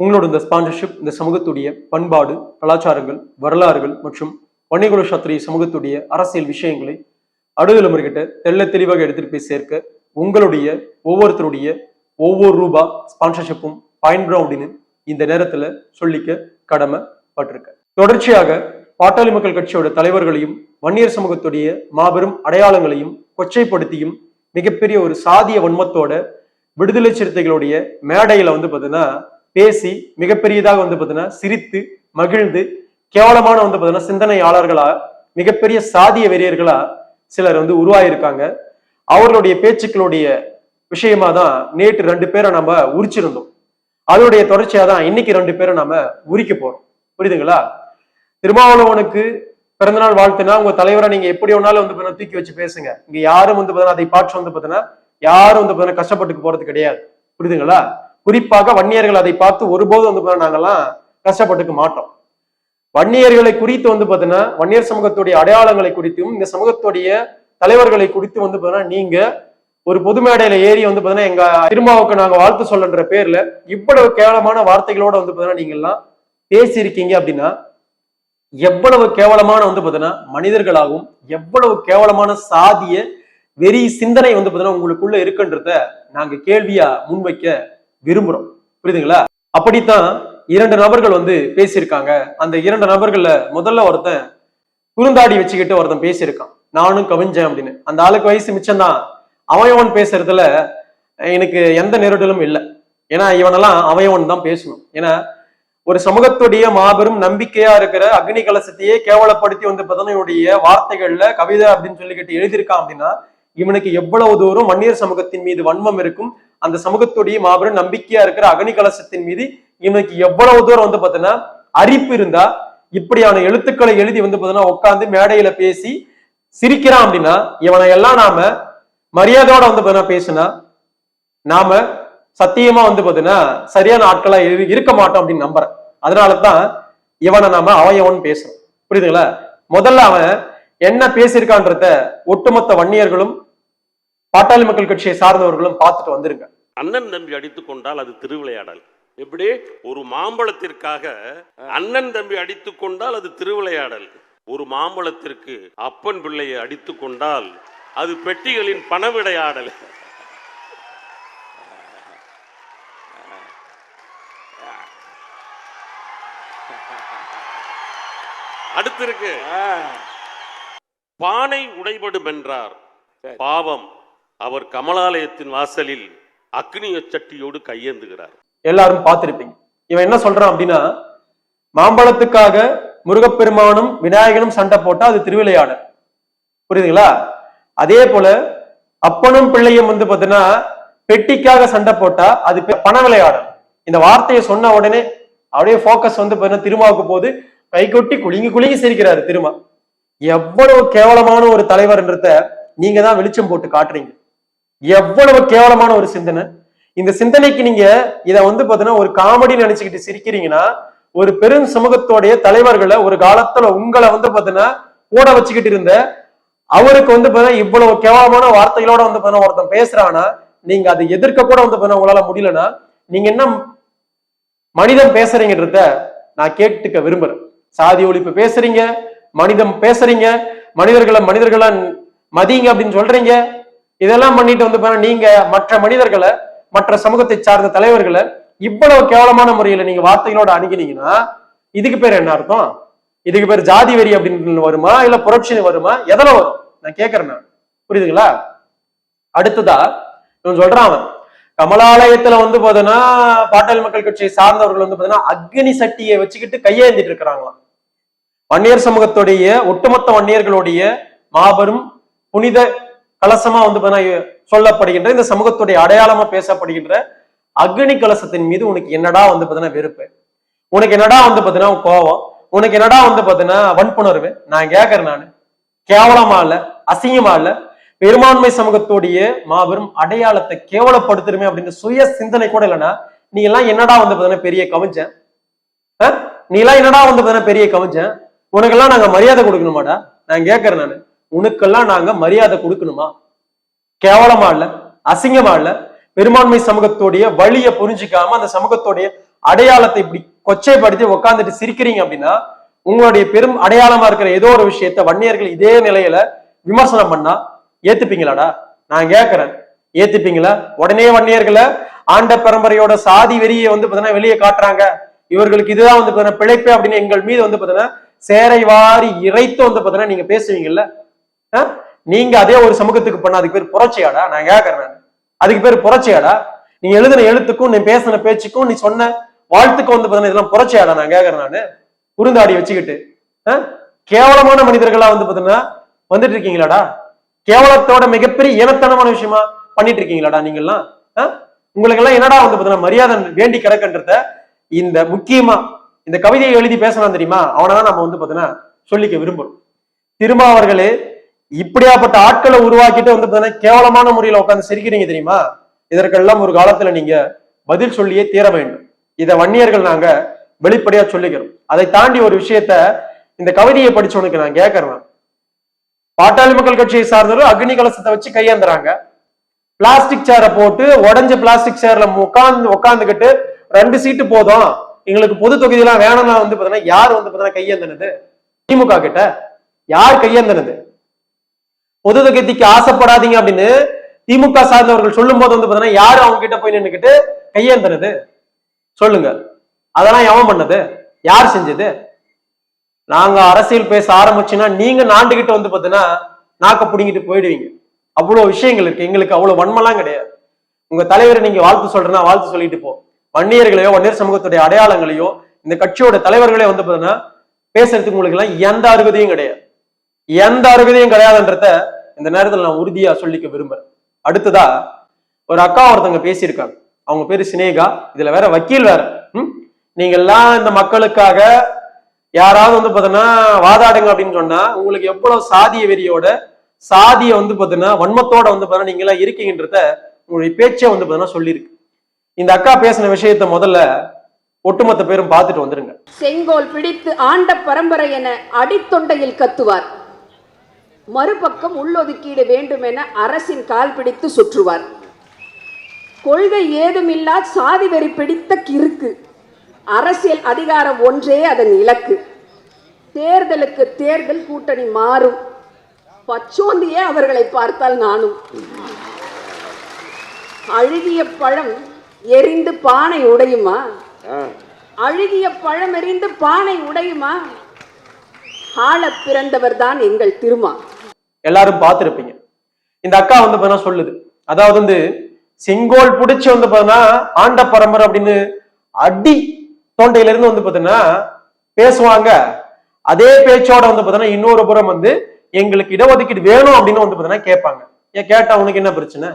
உங்களோட இந்த ஸ்பான்சர்ஷிப் இந்த சமூகத்துடைய பண்பாடு கலாச்சாரங்கள் வரலாறுகள் மற்றும் வன்னிகுல சத்திரிய சமூகத்துடைய அரசியல் விஷயங்களை அடுதலைமுறைகிட்ட தெல்ல தெளிவாக எடுத்துட்டு போய் சேர்க்க உங்களுடைய ஒவ்வொருத்தருடைய ஒவ்வொரு ரூபா ஸ்பான்சர்ஷிப்பும் பயன்படும் அப்படின்னு இந்த நேரத்துல சொல்லிக்க கடமை பட்டிருக்க தொடர்ச்சியாக பாட்டாளி மக்கள் கட்சியோட தலைவர்களையும் வன்னியர் சமூகத்துடைய மாபெரும் அடையாளங்களையும் கொச்சைப்படுத்தியும் மிகப்பெரிய ஒரு சாதிய வன்மத்தோட விடுதலை சிறுத்தைகளுடைய மேடையில வந்து பார்த்தீங்கன்னா பேசி மிகப்பெரியதாக வந்து பாத்தீங்கன்னா சிரித்து மகிழ்ந்து கேவலமான வந்து பாத்தீங்கன்னா சிந்தனையாளர்களா மிகப்பெரிய சாதிய வெறியர்களா சிலர் வந்து உருவாயிருக்காங்க. அவர்களுடைய பேச்சுக்களுடைய விஷயமா தான் நேற்று ரெண்டு பேரை நம்ம உரிச்சிருந்தோம். அதனுடைய தொடர்ச்சியா தான் இன்னைக்கு ரெண்டு பேரை நாம உரிக்க போறோம். புரியுதுங்களா? திருமாவளவனுக்கு பிறந்தநாள் வாழ்த்துனா உங்க தலைவரை நீங்க எப்படி வேணாலும் வந்து பார்த்தீங்கன்னா தூக்கி வச்சு பேசுங்க. இங்க யாரும் வந்து பார்த்தீங்கன்னா அதை பாற்று வந்து பாத்தீங்கன்னா யாரும் வந்து பாத்தீங்கன்னா கஷ்டப்பட்டு போறது கிடையாது. புரியுதுங்களா? குறிப்பாக வன்னியர்கள் அதை பார்த்து ஒருபோதும் வந்து பாத்தீங்கன்னா நாங்கெல்லாம் கஷ்டப்பட்டுக்க மாட்டோம். வன்னியர்களை குறித்து வந்து பார்த்தீங்கன்னா வன்னியர் சமூகத்துடைய அடையாளங்களை குறித்தும் இந்த சமூகத்துடைய தலைவர்களை குறித்து வந்து பார்த்தீங்கன்னா நீங்க ஒரு பொது மேடையில ஏறி வந்து பாத்தீங்கன்னா எங்க திருமாவுக்கு நாங்க வாழ்த்து சொல்லன்ற பேர்ல இவ்வளவு கேவலமான வார்த்தைகளோட வந்து பாத்தீங்கன்னா நீங்கெல்லாம் பேசியிருக்கீங்க அப்படின்னா எவ்வளவு கேவலமான வந்து பாத்தீங்கன்னா மனிதர்களாகவும் எவ்வளவு கேவலமான சாதிய வெறி சிந்தனை வந்து பாத்தீங்கன்னா உங்களுக்குள்ள இருக்குன்றத நாங்க கேள்வியா முன்வைக்க விரும்புறோம். புரியுதுங்களா? அப்படித்தான் இரண்டு நபர்கள் வந்து பேசியிருக்காங்க. அந்த இரண்டு நபர்கள்ல முதல்ல ஒருத்தன் குறுந்தாடி வச்சுக்கிட்டு ஒருத்தன் பேசியிருக்கான். நானும் கவிஞ்சேன் அப்படின்னு. அந்த ஆளுக்கு வயசு மிச்சம்தான். அவயவன் பேசுறதுல எனக்கு எந்த நெருடலும் இல்லை. ஏன்னா இவனெல்லாம் அவயவன் தான் பேசணும். ஏன்னா ஒரு சமூகத்துடைய மாபெரும் நம்பிக்கையா இருக்கிற அக்னி கலசத்தையே கேவலப்படுத்தி வந்து பதனையுடைய வார்த்தைகள்ல கவிதை அப்படின்னு சொல்லிக்கிட்டு எழுதியிருக்கான் அப்படின்னா இவனுக்கு எவ்வளவு தூரம் வன்னியர் சமூகத்தின் மீது வன்மம் இருக்கும் அந்த சமூகத்துடைய மாபெரும் நம்பிக்கையா இருக்கிற அகனி கலசத்தின் மீது இவனுக்கு எவ்வளவு தூரம் வந்து பாத்தீங்கன்னா அரிப்பு இருந்தா இப்படியான எழுத்துக்களை எழுதி வந்து பாத்தீங்கன்னா உட்காந்து மேடையில பேசி சிரிக்கிறான் அப்படின்னா இவனை எல்லாம் நாம மரியாதையோட வந்து பாத்தீங்கன்னா பேசினா நாம சத்தியமா வந்து பாத்தீங்கன்னா சரியான ஆட்களா இருக்க மாட்டோம் அப்படின்னு நம்புறேன். அதனாலதான் இவனை நாம அவயவன் பேசுறோம். புரியுதுங்களா? முதல்ல அவன் என்ன பேசியிருக்கான்றத ஒட்டுமொத்த வன்னியர்களும் பாட்டாளி மக்கள் கட்சியை சார்ந்தவர்களும் பார்த்துட்டு வந்துருங்க. அண்ணன் தம்பி அடித்துக் கொண்டால் அது திருவிளையாடல். எப்படி? ஒரு மாம்பழத்திற்காக அண்ணன் தம்பி அடித்துக் கொண்டால் அது திருவிளையாடல். ஒரு மாம்பழத்திற்கு அப்பன் பிள்ளையை அடித்துக் கொண்டால் அது பெட்டிகளின் பணவிடையாடல். அடுத்து இருக்கு. பானை உடைபடும் என்றார் பாவம். அவர் கமலாலயத்தின் வாசலில் அக்னிய சட்டியோடு கையேந்துகிறார். எல்லாரும் பார்த்திருப்பீங்க. இவன் என்ன சொல்றான் அப்படின்னா மாம்பழத்துக்காக முருகப்பெருமானும் விநாயகனும் சண்டை போட்டா அது திருவிளையாடல். புரியுதுங்களா? அதே போல அப்பனும் பிள்ளையும் வந்து பாத்தீங்கன்னா பெட்டிக்காக சண்டை போட்டா அது பண விளையாடல். இந்த வார்த்தையை சொன்ன உடனே அப்படியே ஃபோக்கஸ் வந்து பாத்தீங்கன்னா திருமாவுக்கு போது கை கொட்டி குலுங்கி குலுங்கி சிரிக்கிறாரு திருமா. எவ்வளவு கேவலமான ஒரு தலைவர்ன்றத நீங்க தான் வெளிச்சம் போட்டு காட்டுறீங்க. எவ்வளவு கேவலமான ஒரு சிந்தனை. இந்த சிந்தனைக்கு நீங்க இதை வந்து பாத்தீங்கன்னா ஒரு காமெடி நினைச்சுக்கிட்டு சிரிக்கிறீங்கன்னா ஒரு பெரும் சமூகத்தோடைய தலைவர்களை ஒரு காலத்துல உங்களை வந்து பாத்தீங்கன்னா கூட வச்சுக்கிட்டு இருந்த அவருக்கு வந்து பாத்தீங்கன்னா இவ்வளவு கேவலமான வார்த்தைகளோட வந்து பாத்தீங்கன்னா ஒருத்தன் பேசுறானா நீங்க அதை எதிர்க்க கூட வந்து பாத்தீங்கன்னா உங்களால முடியலன்னா நீங்க என்ன மனிதம் பேசுறீங்கன்றத நான் கேட்டுக்க விரும்புறேன். சாதி ஒழிப்பு பேசுறீங்க மனிதம் பேசுறீங்க மனிதர்களை மனிதர்களை மதிங்க அப்படின்னு சொல்றீங்க இதெல்லாம் பண்ணிட்டு வந்து பாருங்க நீங்க மற்ற மனிதர்களை மற்ற சமூகத்தை சார்ந்த தலைவர்களை இவ்வளவு கேவலமான முறையில நீங்க வார்த்தைகளோட அணுகினீங்கன்னா இதுக்கு பேர் என்ன அர்த்தம்? இதுக்கு பேர் ஜாதி வெறி அப்படின்னு வருமா இல்ல புரட்சி வருமா? எதுல வரும்? நான் கேக்குறேன் நான். புரியுதுங்களா? அடுத்ததா இவன் சொல்றான் அவன் கமலாலயத்துல வந்து பாத்தீங்கன்னா பாட்டாளி மக்கள் கட்சியை சார்ந்தவர்கள் வந்து பாத்தீங்கன்னா அக்னி சட்டியை வச்சுக்கிட்டு கையேந்திட்டு இருக்கிறாங்களாம். வன்னியர் சமூகத்துடைய ஒட்டுமொத்த வன்னியர்களுடைய மாபெரும் புனித கலசமா வந்து பாத்தீங்கன்னா சொல்லப்படுகின்ற இந்த சமூகத்துடைய அடையாளமா பேசப்படுகின்ற அக்னி கலசத்தின் மீது உனக்கு என்னடா வந்து பார்த்தீங்கன்னா வெறுப்பு? உனக்கு என்னடா வந்து பார்த்தீங்கன்னா கோவம்? உனக்கு என்னடா வந்து பார்த்தீங்கன்னா வன்புணர்வு? நான் கேட்கறேன் நான். கேவலமா இல்ல அசிங்கமா இல்ல. பெரும்பான்மை சமூகத்துடைய மாபெரும் அடையாளத்தை கேவலப்படுத்துருமே அப்படின்னு சுய சிந்தனை கூட இல்லைன்னா நீ எல்லாம் என்னடா வந்து பார்த்தீங்கன்னா பெரிய கவிஞ்சன் ஆ? நீ எல்லாம் என்னடா வந்து பார்த்தீங்கன்னா பெரிய கவிஞ்சன் உனக்கெல்லாம் நாங்க மரியாதை கொடுக்கணுமாடா? நான் கேட்கறேன் நான். உனக்கெல்லாம் நாங்க மரியாதை கொடுக்கணுமா? கேவலமா இல்ல அசிங்கமா இல்ல? பெரும்பான்மை சமூகத்துடைய வழியை புரிஞ்சுக்காம அந்த சமூகத்துடைய அடையாளத்தை இப்படி கொச்சைப்படுத்தி உட்காந்துட்டு சிரிக்கிறீங்க அப்படின்னா உங்களுடைய பெரும் அடையாளமா இருக்கிற ஏதோ ஒரு விஷயத்த வன்னியர்கள் இதே நிலையில விமர்சனம் பண்ணா ஏத்துப்பீங்களாடா? நான் கேட்கிறேன் ஏத்துப்பீங்களா? உடனே வன்னியர்களை ஆண்ட பரம்பரையோட சாதி வெறியை வந்து பாத்தீங்கன்னா வெளியே காட்டுறாங்க. இவர்களுக்கு இதுதான் வந்து பாத்தீங்கன்னா பிழைப்பு அப்படின்னு எங்கள் மீது வந்து பாத்தீங்கன்னா சேரை வாரி இறைத்து வந்து பாத்தீங்கன்னா நீங்க பேசுவீங்கல்ல? நீங்க அதே ஒரு சமூகத்துக்கு பண்ண அதுக்கு பேர் புரட்சியாடா? நான் கேட்கறேன் அதுக்கு பேர் புரட்சியாடா? நீ எழுதின எழுத்துக்கும் நீ பேசின பேச்சுக்கும் நீ சொன்ன வாழ்த்துக்கும் வந்து பார்த்தீங்கன்னா இதெல்லாம் புரட்சியாடா? நான் கேட்கறேன் நானு. குறுந்தாடி வச்சுக்கிட்டு. ஆ? கேவலமான மனிதர்களா வந்து பாத்தீங்கன்னா வந்துட்டு இருக்கீங்களாடா கேவலத்தோட மிகப்பெரிய இனத்தனமான விஷயமா பண்ணிட்டு இருக்கீங்களாடா நீங்கெல்லாம் உங்களுக்கு எல்லாம் என்னடா வந்து பாத்தீங்கன்னா மரியாதை வேண்டி கிடக்குன்றத இந்த முக்கியமா இந்த கவிதையை எழுதி பேசலாம் தெரியுமா? அவனதான் நம்ம வந்து பாத்தீங்கன்னா சொல்லிக்க விரும்புறோம். திருமாவர்களே இப்படியாப்பட்ட ஆட்களை உருவாக்கிட்டு வந்து பார்த்தீங்கன்னா கேவலமான முறையில உட்காந்து சிரிக்கிறீங்க தெரியுமா? இதற்கெல்லாம் ஒரு காலத்துல நீங்க பதில் சொல்லியே தீர வேண்டும். இதை வன்னியர்கள் நாங்க வெளிப்படையா சொல்லிக்கிறோம் அதை தாண்டி ஒரு விஷயத்த இந்த கவிதையை படிச்சவனுக்கு நான் கேட்கறேன் பாட்டாளி மக்கள் கட்சியை சார்ந்தவர் அக்னி கலசத்தை வச்சு கையேந்துறாங்க. பிளாஸ்டிக் சேரை போட்டு உடஞ்ச பிளாஸ்டிக் சேர்ல உட்காந்து உட்காந்துக்கிட்டு ரெண்டு சீட்டு போதும். எங்களுக்கு பொது தொகுதியெல்லாம் வேணும்னா வந்து பாத்தீங்கன்னா யார் வந்து பாத்தீங்கன்னா கையேந்தினது? திமுக கிட்ட. யார் கையேந்தினது? பொது தொகுதிக்கு ஆசைப்படாதீங்க அப்படின்னு திமுக சார்ந்தவர்கள் சொல்லும் போது வந்து பாத்தீங்கன்னா யாரு அவங்க கிட்ட போய் நின்றுக்கிட்டு கையேந்துறது? சொல்லுங்க. அதெல்லாம் எவன் பண்ணது? யார் செஞ்சது? நாங்க அரசியல் பேச ஆரம்பிச்சுன்னா நீங்க நாண்டுகிட்ட வந்து பாத்தீங்கன்னா நாக்க புடிங்கிட்டு போயிடுவீங்க. அவ்வளவு விஷயங்கள் இருக்கு. எங்களுக்கு அவ்வளவு வன்மெல்லாம் கிடையாது. உங்க தலைவரை நீங்க வாழ்த்து சொல்றேன்னா வாழ்த்து சொல்லிட்டு போ. வன்னியர்களையோ வன்னியர் சமூகத்துடைய அடையாளங்களையோ இந்த கட்சியோட தலைவர்களே வந்து பாத்தீங்கன்னா பேசுறதுக்கு உங்களுக்கு எல்லாம் எந்த அருகதையும் கிடையாது. எந்த அருகதையும் கிடையாதுன்றத இந்த நேரத்தில் நான் உறுதியா சொல்லிக்க விரும்புறேன். அடுத்ததா ஒரு அக்கா ஒருத்தவங்க பேசியிருக்காங்க. அவங்க பேரு சினேகா. இதுல வேற வக்கீல் வேற. ம்? நீங்க எல்லாம் இந்த மக்களுக்காக யாராவது வந்து பாத்தீங்கன்னா வாதாடுங்க அப்படின்னு சொன்னா உங்களுக்கு எவ்வளவு சாதிய வெறியோட சாதிய வந்து பாத்தீங்கன்னா வன்மத்தோட வந்து பாத்தீங்கன்னா நீங்க எல்லாம் இருக்கீங்கன்றத உங்களுடைய பேச்சே வந்து பாத்தீங்கன்னா சொல்லியிருக்கு. இந்த அக்கா பேசின விஷயத்த முதல்ல ஒட்டுமொத்த பேரும் பார்த்துட்டு வந்துருங்க. செங்கோல் பிடித்து ஆண்ட பரம்பரை என அடித்தொண்டையில் கத்துவார். மறுபக்கம் உள்ளொதுக்கீடு வேண்டுமென அரசின் கால் பிடித்து சுற்றுவார். கொள்கை ஏதுமில்லா சாதி வெறி பிடித்த கிறுக்கு. அரசியல் அதிகாரம் ஒன்றே அதன் இலக்கு. தேர்தலுக்கு தேர்தல் கூட்டணி மாறும். பச்சோந்தியே அவர்களை பார்த்தால் நானும். அழுகிய பழம் எரிந்து பானை உடையுமா? அழுகிய பழம் எறிந்து பானை உடையுமா? ஆளப் பிறந்தவர் தான் எங்கள் திருமா. எல்லாரும் பார்த்துருப்பீங்க. இந்த அக்கா வந்து பார்த்தா சொல்லுது. அதாவது வந்து செங்கோல் பிடிச்சி வந்து பார்த்தீங்கன்னா ஆண்ட பரம்பரை அப்படின்னு அடி தொண்டையில இருந்து வந்து பார்த்தீங்கன்னா பேசுவாங்க. அதே பேச்சோட வந்து பார்த்தீங்கன்னா இன்னொரு புறம் வந்து எங்களுக்கு இடஒதுக்கீடு வேணும் அப்படின்னு வந்து பார்த்தீங்கன்னா கேட்பாங்க. ஏன் கேட்டா உனக்கு என்ன பிரச்சனை?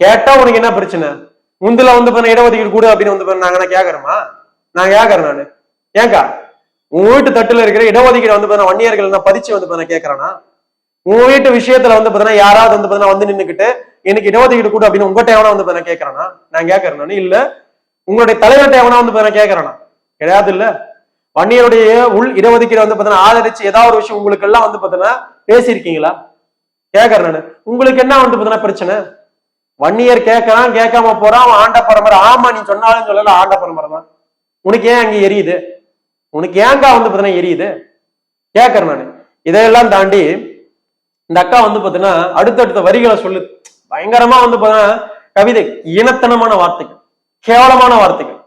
கேட்டா உனக்கு என்ன பிரச்சனை? முந்தில வந்து பார்த்தீங்கன்னா இடஒதுக்கீடு கூட அப்படின்னு வந்து நாங்க என்ன கேட்கறோமா நான் கேட்கறேன் நானு. ஏங்கா? உன் வீட்டு தட்டுல இருக்கிற இடஒதுக்கீடு வந்து பார்த்தீங்கன்னா வன்னியர்கள் நான் பதிச்சு வந்து பார்த்தீங்கன்னா கேட்கறானா உன் வீட்டு விஷயத்துல வந்து பாத்தீங்கன்னா யாராவது வந்து பாத்தீங்கன்னா வந்து நின்னுக்கிட்டு எனக்கு இடஒதுக்கீடு கூட அப்படின்னு உங்ககிட்ட எவனா வந்து பாத்தீங்கன்னா கேட்கறானா நான் கேட்கறேன் இல்ல உங்களுடைய தலைவர்கிட்ட எவனா வந்து பாத்தீங்கன்னா கேட்கறானா கிடையாது இல்ல. வன்னியருடைய உள் இடஒதுக்கீடு வந்து பாத்தீங்கன்னா ஆதரிச்சு ஏதாவது ஒரு விஷயம் உங்களுக்கு எல்லாம் வந்து பாத்தீங்கன்னா பேசியிருக்கீங்களா? கேட்கறேன் நானு. உங்களுக்கு என்ன வந்து பாத்தீங்கன்னா பிரச்சனை? வன்னியர் கேட்கறான் கேட்காம போறான் அவன் ஆண்ட பரம்பரை. ஆமா நீ சொன்னாலும் சொல்லல ஆண்ட பரம்பரை தான். உனக்கு ஏன் அங்க எரியுது? உனக்கு ஏங்கா வந்து பாத்தீங்கன்னா எரியுது? கேட்கறேன் நானு. இதையெல்லாம் தாண்டி இந்த அக்கா வந்து பாத்தீங்கன்னா அடுத்தடுத்த வரிகளை சொல்லு பயங்கரமா வந்து பாத்தீங்கன்னா கவிதை இனத்தனமான வார்த்தைகள் கேவலமான வார்த்தைகள்.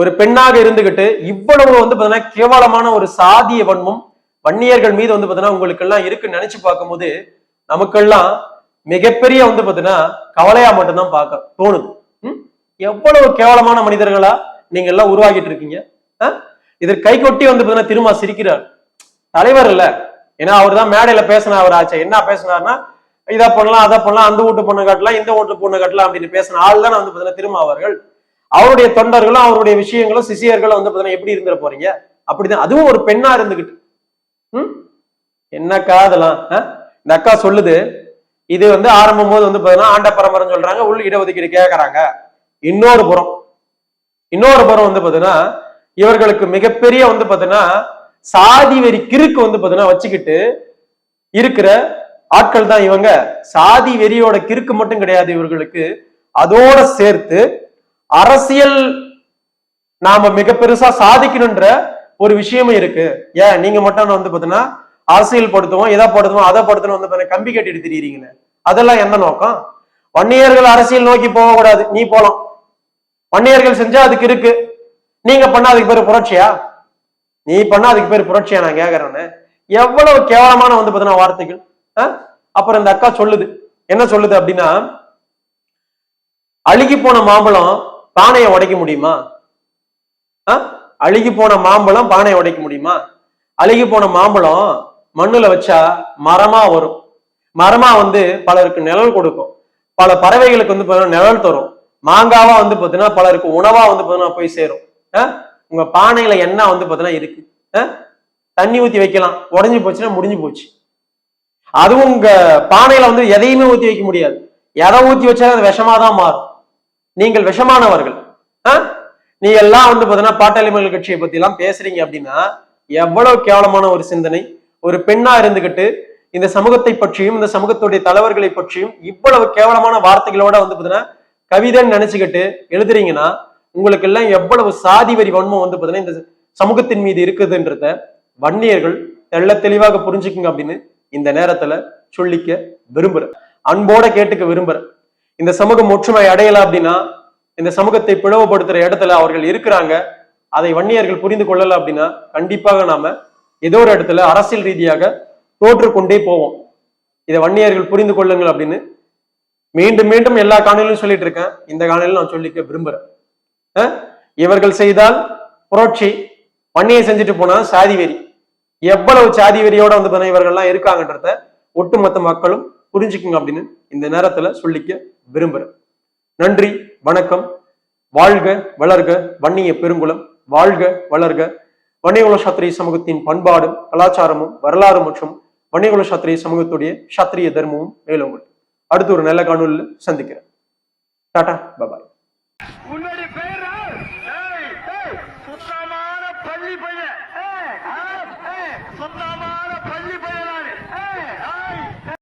ஒரு பெண்ணாக இருந்துகிட்டு இவ்வளவு வந்து பாத்தீங்கன்னா கேவலமான ஒரு சாதிய வன்மம் வன்னியர்கள் மீது வந்து பாத்தீங்கன்னா உங்களுக்கு எல்லாம் இருக்குன்னு நினைச்சு பார்க்கும்போது நமக்கெல்லாம் மிகப்பெரிய வந்து பாத்தீங்கன்னா கவலையா மட்டும்தான் பார்க்க தோணுது. எவ்வளவு கேவலமான மனிதர்களா நீங்க எல்லாம் உருவாகிட்டு இருக்கீங்க? இதற்கு கை கொட்டி வந்து பாத்தீங்கன்னா திருமா சிரிக்கிறார். தலைவர் இல்ல. ஏன்னா அவர் தான் மேடையில பேசின அவர் ஆச்சு. என்ன பேசினார்னா இதை பண்ணலாம் அதை பண்ணலாம் அந்த வீட்டு பொண்ணு கட்டலாம் இந்த வீட்டு பொண்ணு கட்டலாம் அப்படின்னு பேசின ஆள் தான் வந்து பாத்தீங்கன்னா திருமாவர்கள் அவர்கள். அவருடைய தொண்டர்களும் அவருடைய விஷயங்களும் சிசியர்களும் வந்து பாத்தீங்கன்னா எப்படி இருந்துட போறீங்க? அப்படிதான். அதுவும் ஒரு பெண்ணா இருந்துகிட்டு. ம்? என்னக்கா அதெல்லாம்? ஆ? இந்த அக்கா சொல்லுது இது வந்து ஆரம்பம் போது வந்து பாத்தீங்கன்னா ஆண்ட பரம்பரம் சொல்றாங்க உள் இடஒதுக்கீடு கேட்கறாங்க இன்னொரு புறம். இன்னொரு புறம் வந்து பாத்தீங்கன்னா இவர்களுக்கு மிகப்பெரிய வந்து பாத்தீங்கன்னா சாதி வெறி கிறுக்கு வந்து பார்த்தீங்கன்னா வச்சுக்கிட்டு இருக்கிற ஆட்கள் தான் இவங்க. சாதி வெறியோட கிறுக்கு மட்டும் கிடையாது இவர்களுக்கு. அதோட சேர்த்து அரசியல் நாம மிக பெருசா சாதிக்கணுன்ற ஒரு விஷயமும் இருக்கு. ஏன்? நீங்க மட்டும் வந்து பாத்தீங்கன்னா அரசியல் படுத்துவோம் இதை படுத்துவோம் அதை படுத்தணும் வந்து கம்பி கட்டிட்டு திரியுறீங்களே. அதெல்லாம் எந்த நோக்கம்? வன்னியர்கள் அரசியல் நோக்கி போக கூடாது நீ போலாம். வன்னியர்கள் செஞ்சா அதுக்கு இருக்கு நீங்க பண்ண அதுக்கு பேரு புரட்சியா? நீ பண்ணா அதுக்கு பேர் புரட்சியா நான் கேட்கறேன்னு எவ்வளவு கேவலமான வந்து பார்த்தீங்கன்னா வார்த்தைகள் ஆ? அப்புறம் இந்த அக்கா சொல்லுது. என்ன சொல்லுது அப்படின்னா அழுகி போன மாம்பழம் பானையை உடைக்க முடியுமா? ஆ? அழுகி போன மாம்பழம் பானையை உடைக்க முடியுமா? அழுகி போன மாம்பழம் மண்ணுல வச்சா மரமா வரும். மரமா வந்து பலருக்கு நிழல் கொடுக்கும். பல பறவைகளுக்கு வந்து பார்த்தீங்கன்னா நிழல் தரும். மாங்காவா வந்து பார்த்தீங்கன்னா பலருக்கு உணவா வந்து பார்த்தீங்கன்னா போய் சேரும். ஆ? உங்க பானையில என்ன வந்து பார்த்தீங்கன்னா இருக்கு. ஆ? தண்ணி ஊத்தி வைக்கலாம். உடஞ்சி போச்சுன்னா முடிஞ்சு போச்சு. அதுவும் உங்க பானையில வந்து எதையுமே ஊத்தி வைக்க முடியாது. எதை ஊத்தி வச்சாலும் அது விஷமா தான் மாறும். நீங்கள் விஷமானவர்கள். ஆ? நீ எல்லாம் வந்து பார்த்தீங்கன்னா பாட்டாளிமர்கள் கட்சியை பத்தி எல்லாம் பேசுறீங்க அப்படின்னா எவ்வளவு கேவலமான ஒரு சிந்தனை. ஒரு பெண்ணா இருந்துகிட்டு இந்த சமூகத்தை பற்றியும் இந்த சமூகத்துடைய தலைவர்களை பற்றியும் இவ்வளவு கேவலமான வார்த்தைகளோட வந்து பார்த்தீங்கன்னா கவிதைன்னு நினைச்சுக்கிட்டு எழுதுறீங்கன்னா உங்களுக்கு எல்லாம் எவ்வளவு சாதி வரி வன்மம் வந்து பார்த்தீங்கன்னா இந்த சமூகத்தின் மீது இருக்குதுன்றத வன்னியர்கள் தெள்ள தெளிவாக புரிஞ்சுக்குங்க அப்படின்னு இந்த நேரத்துல சொல்லிக்க விரும்புறேன். அன்போட கேட்டுக்க விரும்புறேன். இந்த சமூகம் ஒற்றுமை அடையலாம் அப்படின்னா இந்த சமூகத்தை பிளவுபடுத்துற இடத்துல அவர்கள் இருக்கிறாங்க. அதை வன்னியர்கள் புரிந்து கொள்ளல அப்படின்னா கண்டிப்பாக நாம ஏதோ ஒரு இடத்துல அரசியல் ரீதியாக தோற்று கொண்டே போவோம். இதை வன்னியர்கள் புரிந்து கொள்ளுங்கள் அப்படின்னு மீண்டும் மீண்டும் எல்லா காணொலியும் சொல்லிட்டு இருக்கேன். இந்த காணொலியும் நான் சொல்லிக்க விரும்புறேன். இவர்கள் செய்தால் புரட்சி. வன்னியை செஞ்சுட்டு போனா சாதி வெறி. எவ்வளவு சாதி வெறியோட வந்து இவர்கள்லாம் இருக்காங்கன்றத ஒட்டுமொத்த மக்களும் புரிஞ்சுக்குங்க அப்படின்னு இந்த நேரத்துல சொல்லிக்க விரும்புறேன். நன்றி வணக்கம். வாழ்க வளர்க வன்னிய பெருங்குளம். வாழ்க வளர்க. வன்னியகுல சாத்திரிய சமூகத்தின் பண்பாடும் கலாச்சாரமும் வரலாறு மற்றும் வன்னியகுல சாத்திரிய சமூகத்துடைய சத்திரிய தர்மமும் மேலும் அடுத்து ஒரு நல்ல காணொலியில் சந்திக்கிறேன். Tata bye bye.